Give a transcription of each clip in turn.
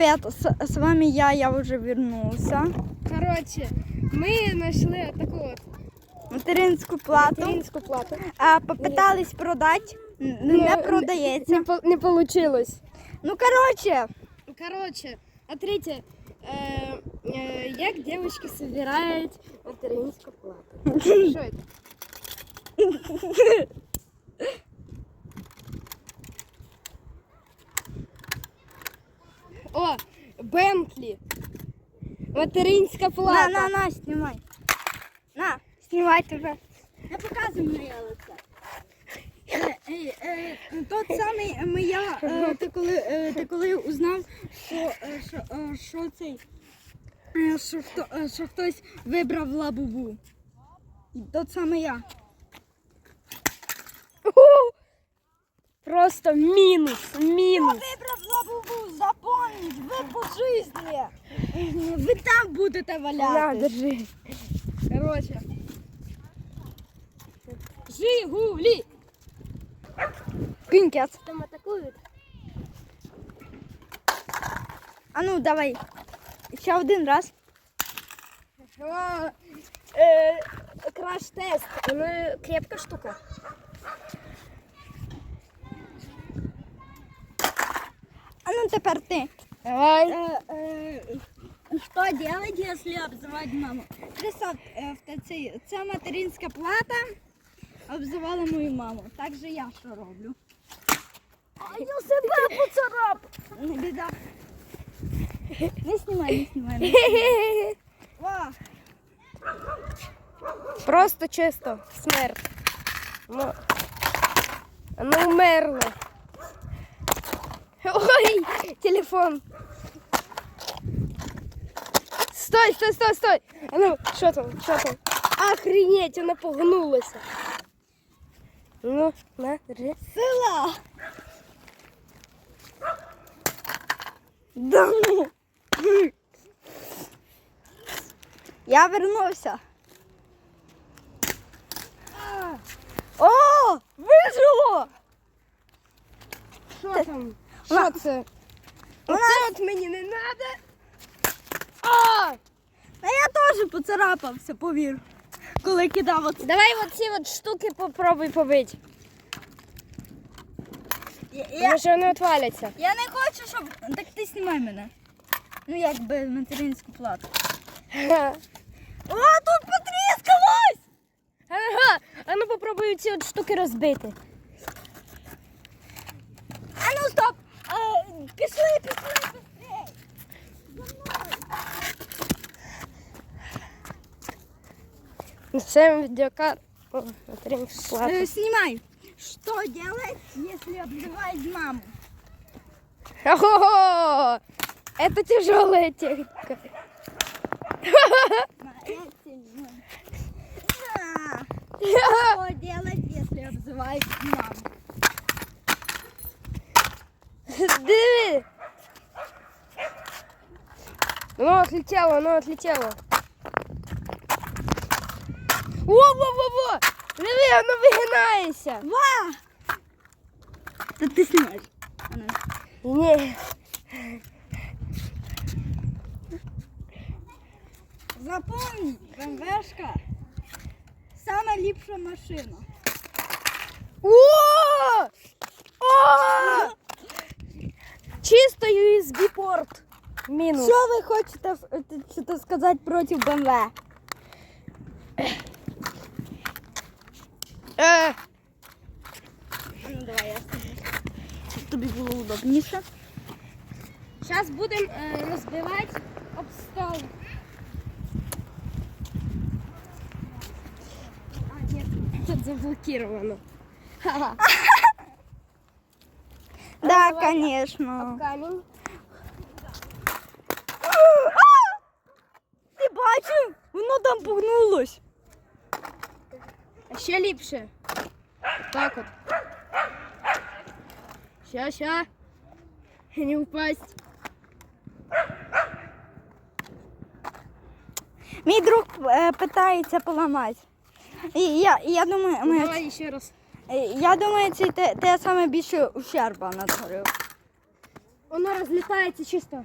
Привет, с, с вами я, я уже вернулся. Коротше, ми знайшли таку от Материнську плату. материнську плату. А, попитались продати, н- не продається. Не, по- не получилось. Ну, коротше, Коротше, смотрите, е, е, як дівчатки собирають материнську плату. Що це? О, Бентлі. Материнська на, плата. на, на, знімай. На, знімай тебе. Не показуй моє лице. Е, ей, е, Тот самий е, моя, е, ти коли, е, ти коли узнав, що, е, що, е, що цей, е, що, хто, е, що хтось вибрав лабубу. Тот самий я. Уху! Просто мінус, мінус. вибрав лабубу, запомніть, ви по житті. Ви там будете На, валяти. держи. Короче. Жигулі. Кинькет. Там атакують. А ну, давай. Ще один раз. Е, краш-тест. Вона крепка штука. ну тепер ти. Давай. Э, э, Что делать, если обзывать маму? Представь, э, в цей- ця материнська плата обзивала мою маму. Так же я що роблю? А я себе поцарап. Не біда. Не знімай, не знімай. Не знімай. Ва. Просто чисто смерть. Ну, ну умерла. Ой, телефон. Стой, стой, стой, стой. А ну, що там, що там? Охренеть, вона погнулася. Ну, на, держи. Сила! Да ну! Я вернувся. О, вижило! Що там? Що це? Оце от мені не треба. А! А я теж поцарапався, повір. Коли кидав оце. Давай оці от штуки попробуй побити. Я, я, Може вони отваляться. я не хочу, щоб. Так ти знімай мене. Ну як би материнську плату. О, тут потріскалось! Ага, а ну попробуй ці от штуки розбити. А ну стоп! Е, пішли, пішли, пішли! Це відеокар. О, материнська Е, плата. Снимай. Что делать, если обзывает маму? Ого! Это тяжелая техника. На, эти, ну. На. Что делать, если обзывает маму? Оно отлетело, оно отлетело. Во-во-во-во! Диви, оно вигинається. Ва! Да ты снимаешь. А ну. Ні. Запомни, БМВшка самая ліпша машина. О! О! Чисто USB порт. Мінус. Що ви хочете що сказати проти БМВ? Е, Ну давай я. Щоб тобі було удобніше. Зараз будемо е, розбивати об стол. А, ні, тут заблокировано. Ха-ха. Да, конечно. Об камінь. Ти бачив? Воно там погнулось. А ще ліпше. Так от. Ща, ща. Не упасть. Мій друг е, питається поламати. І я, я думаю, ми, Давай ще раз. е, я думаю, це те, те саме більше ущерба натворив. Воно розлітається чисто.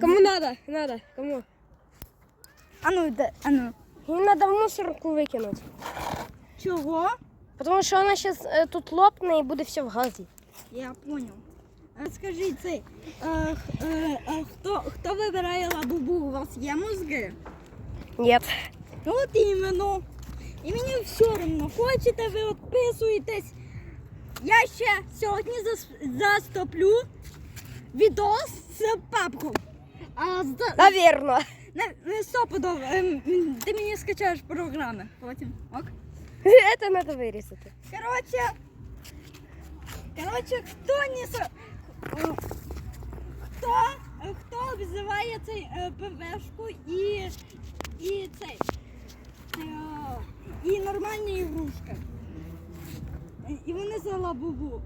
Кому надо? Надо. Кому? А ну, де, а ну. Їм надо в мусорку викинути. Чого? Тому що вона зараз тут лопне і буде все в газі. Я понял. А Скажіть цей, е, х- е, е, хто, хто вибирає лабубу? У вас є мозги? Ні. Ну от іменно. І мені все одно, хочете ви відписуєтесь. Я ще сьогодні зас- застоплю відос з папком. А з, Навірно. не, не стопудово, ем, м, ти мені скачаєш програми потім. Ок? Це треба вирізати. Короче, короче, хто не со... е, Хто, е, хто обзиває цей е, ПВшку і, і цей е, і нормальні ігрушки. Е, І вони за лабубу.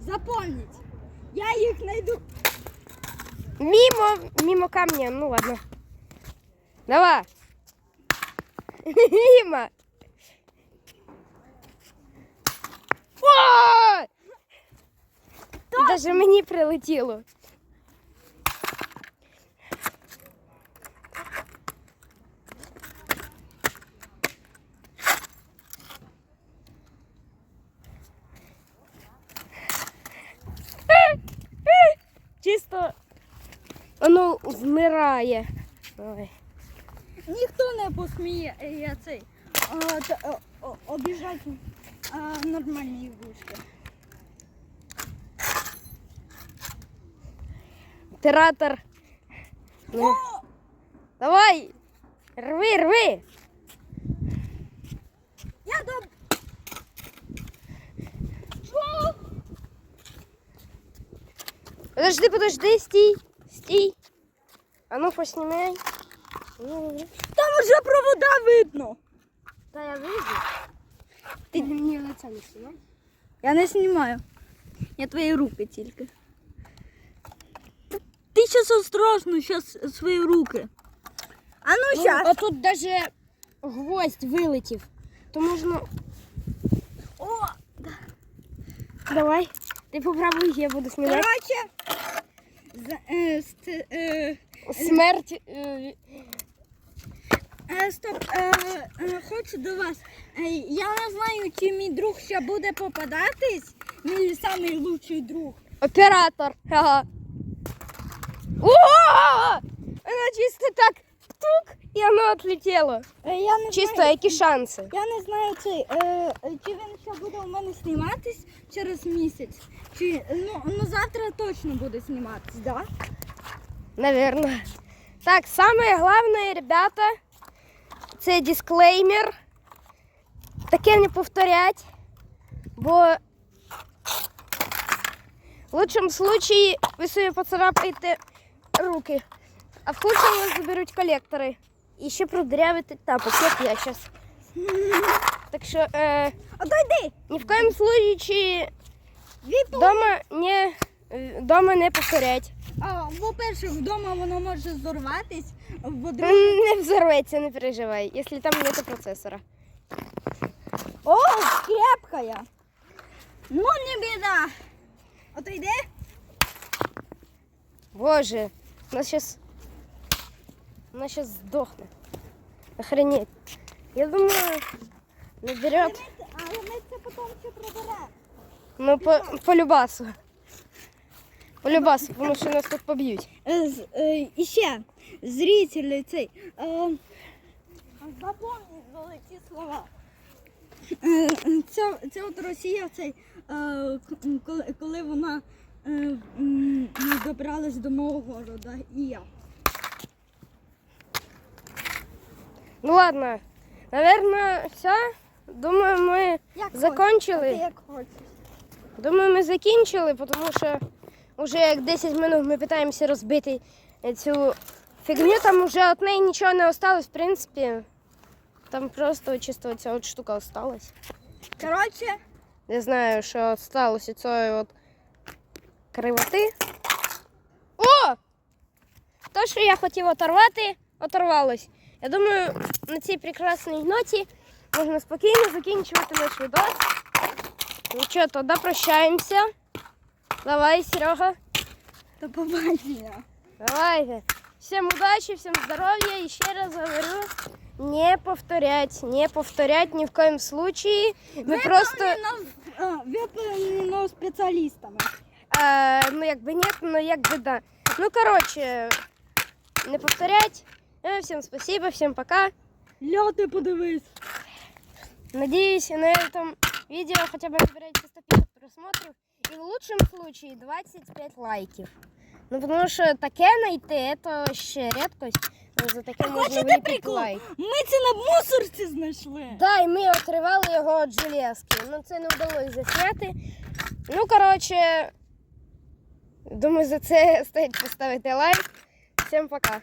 Запомніть, я їх знайду. Мимо, мимо камня. Ну ладно. Давай. Мимо. О! Даже мені прилетіло. Чисто воно вмирає. Ой. Ніхто не посміє е, я цей е, обіжати а, нормальні ігрушки. Оператор. Ну, давай. Рви, рви. Я до... Що? Подожди, подожди, стій. Стій. А ну поснімай. Ну, Там уже провода видно. Та я вижу. Ти мені лиця не знімай. Я не знімаю. Я твої руки тільки. Ти зараз осторожно, зараз свої руки. А ну Ну, а тут даже гвоздь вилетів. То можна. О, Давай. Ти попробуй, я буду знімати. короче. За, е, ст, е, Смерть. е, стоп, хочу до вас. Я не знаю, чи мій друг ще буде попадатись. Мій найкращий друг. Оператор. Ага. О! Вона чисто так птук, і воно відлетіло. Е, я не Чисто, знаю, які шанси. Я не знаю, чи, е, чи він ще буде у мене зніматись через місяць. Чи ну, ну завтра точно буде зніматись, да? Наверно. Так, самое главное, ребята, це дисклеймер. Таке не повторять, бо в лучшому случаї ви собі поцарапаєте руки, а в худшому вас заберуть колектори. І ще продырявите тапок, як я зараз. Так що е, Отойди! ні в коєму случаї дома не, е, дома не повторять. А, по-перше, вдома воно може зорватись, по-друге. Не взорветься, не переживай, если там нет процессора. О, крепкая! Ну, не біда! Отойди! Боже, она сейчас... Она сейчас сдохнет. Охренеть. Я думаю, наберет, ну, по, по любасу. По любасу, потому что нас тут побьют. Е, І ще, зрителі цей. Запомніть золоті слова. Це, от Росія цей, е, коли, коли вона е, добралась до мого города і я. Ну ладно, наверное, все. Думаю, мы Як закончили. хочеш, як хочеш. Думаю, ми закінчили, тому що вже як 10 минут ми намагаємося розбити цю фігню, там вже від неї нічого не осталось, в принципі. Там просто чисто ця от штука осталась. Коротше, Не знаю, що сталося цієї от кривоти. О! То, що я хотів оторвати, оторвалось. Я думаю, на цій прекрасній ноті можна спокійно закінчувати наш відос. Ну що, тоді прощаємося. Давай, Серега. до побачення. Давайте. Всем удачи, всем здоровья. И ще раз говорю, не повторять, не повторять ни в коем случае. Мы просто, Виповнено, е, виповнено спеціалістами. э, ну якби нет, но якби да. Ну короче, не повторять. Э, Всем спасибо, всем пока. Ля, ти подивись. Надеюсь, на этом видео хотя бы набирайте 150 просмотров. И в лучшем случае 25 лайків. Ну, потому що таке знайти, це ще рідкость. Ну, За таке можна Хочете вліпити прикол? лайк. Ми це на мусорці знайшли. Да, і ми отривали його від железки. Ну, це не вдалося засняти. Ну, коротше, думаю, за це стоїть поставити лайк. Всім пока.